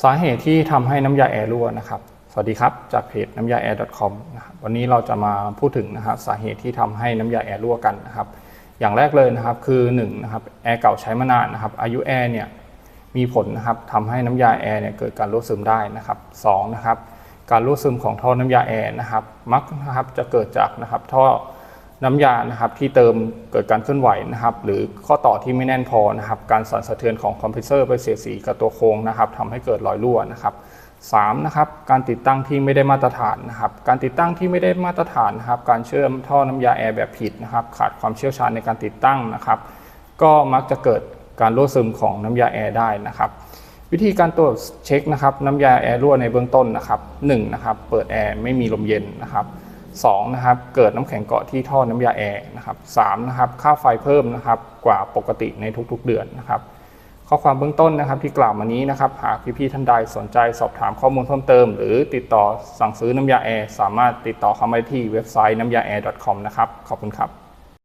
สาเหตุที่ทำให้น้ำยาแอร์รั่วนะครับ สวัสดีครับ จากเพจน้ำยาแอร์ .com นะครับวันนี้เราจะมาพูดถึงนะครับสาเหตุที่ทำให้น้ำยาแอร์รั่วกันนะครับ อย่างแรกเลยนะครับคือ1นะครับแอร์เก่าใช้มานานนะครับ อายุแอร์เนี่ยมีผลนะครับทำให้น้ำยาแอร์เนี่ยเกิดการรั่วซึมได้นะครับสองนะครับ การรั่วซึมของท่อน้ำยาแอร์นะครับ มักนะครับจะเกิดจากนะครับท่อ น้ำยานะครับที่เติมเกิดการเคลื่อนไหวนะครับ หรือข้อต่อที่ไม่แน่นพอนะครับ การสั่นสะเทือนของคอมเพรสเซอร์ไปเสียดสีกับตัวโครงนะครับทำให้เกิดรอยรั่วนะครับสามนะครับการติดตั้งที่ไม่ได้มาตรฐานนะครับ การติดตั้งที่ไม่ได้มาตรฐานนะครับ การเชื่อมท่อน้ำยาแอร์แบบผิดนะครับ ขาดความเชี่ยวชาญในการติดตั้งนะครับ ก็มักจะเกิดการรั่วซึมของน้ำยาแอร์ได้นะครับ วิธีการตรวจเช็คนะครับน้ำยาแอร์รั่วในเบื้องต้นนะครับ1นะครับ เปิดแอร์ไม่มีลมเย็นนะครับ 2นะครับเกิดน้ำแข็งเกาะที่ท่อน้ำยาแอร์นะครับ3นะครับค่าไฟเพิ่มนะครับกว่าปกติในทุกๆเดือนนะครับ ข้อความเบื้องต้นนะครับที่กล่าวมานี้นะครับหากพี่ๆท่านใดสนใจสอบถามข้อมูลเพิ่มเติม หรือติดต่อสั่งซื้อน้ำยาแอร์สามารถติดต่อเข้ามาได้ที่เว็บไซต์น้ำยาแอร์ .com นะครับขอบคุณครับ